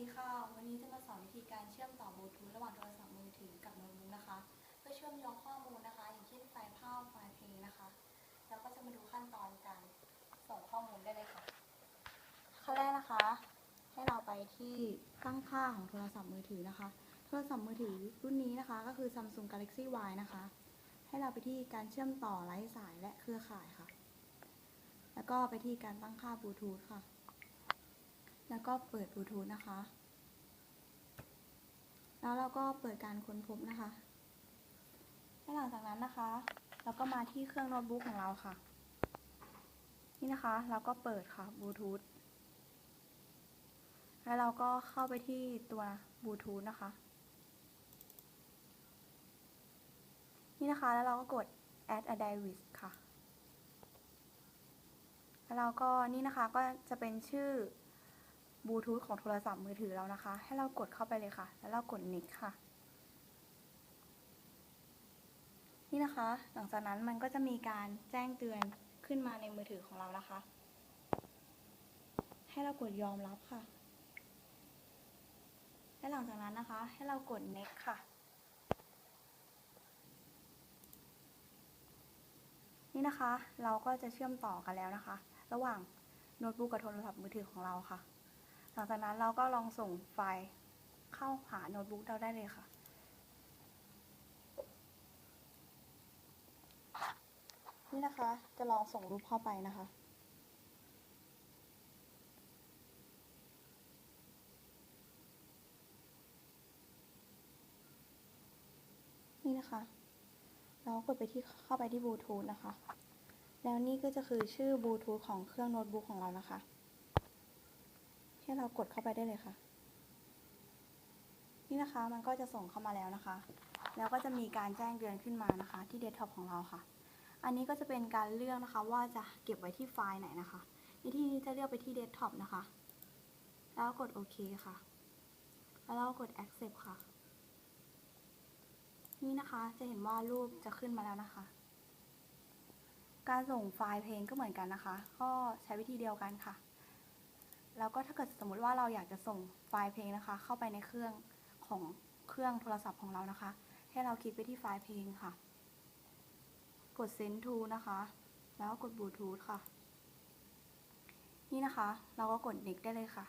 ดีค่ะ วันนี้จะมาสอนวิธีการเชื่อมต่อบลูทูธระหว่างโทรศัพท์มือถือกับโน้ตบุ๊กนะคะ เพื่อเชื่อมโยงข้อมูลนะคะ อย่างเช่นไฟล์ภาพไฟล์เพลงนะคะ แล้วก็จะมาดูขั้นตอนการส่งข้อมูลได้เลยค่ะ ขั้นแรกนะคะ ให้เราไปที่ตั้งค่าของโทรศัพท์มือถือนะคะ โทรศัพท์มือถือรุ่นนี้นะคะ ก็คือ Samsung Galaxy Y นะคะ ให้เราไปที่การเชื่อมต่อไร้สายและเครือข่ายค่ะ แล้วก็ไปที่การตั้งค่าบลูทูธค่ะ แล้วก็เปิดบลูทูธนะคะ แล้วเราก็เปิดการค้นพบนะคะและหลังจากนั้นนะคะ เราก็มาที่เครื่องโน้ตบุ๊กของเราค่ะ นี่นะคะ เราก็เปิดค่ะบลูทูธ แล้วเราก็เข้าไปที่ตัวบลูทูธนะคะ นี่นะคะ แล้วเราก็กด add a device ค่ะ แล้วเราก็นี่นะคะ ก็จะเป็นชื่อ บลูทูธของโทรศัพท์มือถือเรานะคะ ให้เรากดเข้าไปเลยค่ะ แล้วเรากด next ค่ะ นี่นะคะ หลังจากนั้นมันก็จะมีการแจ้งเตือนขึ้นมาในมือถือของเรานะคะ ให้เรากดยอมรับค่ะ และหลังจากนั้นนะคะ ให้เรากด next ค่ะ นี่นะคะ เราก็จะเชื่อมต่อกันแล้วนะคะ ระหว่างโน้ตบุ๊กกับโทรศัพท์มือถือของเราค่ะ หลังจากนั้นเราก็ลองส่งไฟล์เข้าหาโน้ตบุ๊กเราได้เลยค่ะ นี่นะคะ จะลองส่งรูปเข้าไปนะคะนี่นะคะเรากดไปที่เข้าไปที่บลูทูธนะคะ แล้วนี่ก็จะคือชื่อบลูทูธของเครื่องโน้ตบุ๊กของเรานะคะ ให้เรากดเข้าไปได้เลยค่ะ นี่นะคะมันก็จะส่งเข้ามาแล้วนะคะ แล้วก็จะมีการแจ้งเตือนขึ้นมานะคะ ที่เดสก์ท็อปของเราค่ะ อันนี้ก็จะเป็นการเลือกนะคะว่าจะเก็บไว้ที่ไฟล์ไหนนะคะในที่นี้จะเลือกไปที่เดสก์ท็อปนะคะ แล้วกดโอเคค่ะ แล้วเรากด accept ค่ะ นี่นะคะจะเห็นว่ารูปจะขึ้นมาแล้วนะคะการส่งไฟล์เพลงก็เหมือนกันนะคะ ก็ใช้วิธีเดียวกันค่ะ แล้วก็ถ้าเกิดสมมุติว่าเราอยากจะส่งไฟล์เพลงนะคะ เข้าไปในเครื่องของเครื่องโทรศัพท์ของเรานะคะ ให้เราคลิกไปที่ไฟล์เพลงค่ะ กด send to นะคะ แล้วกดบลูทูธค่ะ นี่นะคะ เราก็กด next ได้เลยค่ะ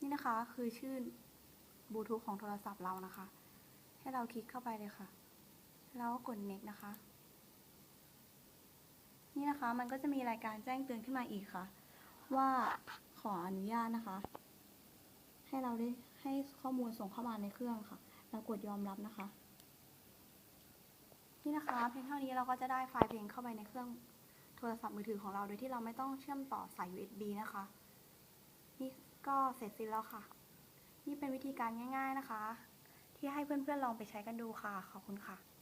นี่นะคะคือชื่อบลูทูธของโทรศัพท์เรานะคะ ให้เราคลิกเข้าไปเลยค่ะ แล้วก็กด next นะคะ นี่นะคะมันก็จะมีรายการแจ้งเตือนขึ้นมาอีกค่ะ ว่าขออนุญาตนะคะ ให้เราได้ให้ข้อมูลส่งเข้ามาในเครื่องค่ะ เรากดยอมรับนะคะ นี่นะคะ เพียงเท่านี้เราก็จะได้ไฟล์เพลงเข้าไปในเครื่องโทรศัพท์มือถือของเราโดยที่เราไม่ต้องเชื่อมต่อสาย USB นะคะ นี่ก็เสร็จสิ้นแล้วค่ะ นี่เป็นวิธีการง่าย ๆนะคะ ที่ให้เพื่อนๆลองไปใช้กันดูค่ะ ขอบคุณค่ะ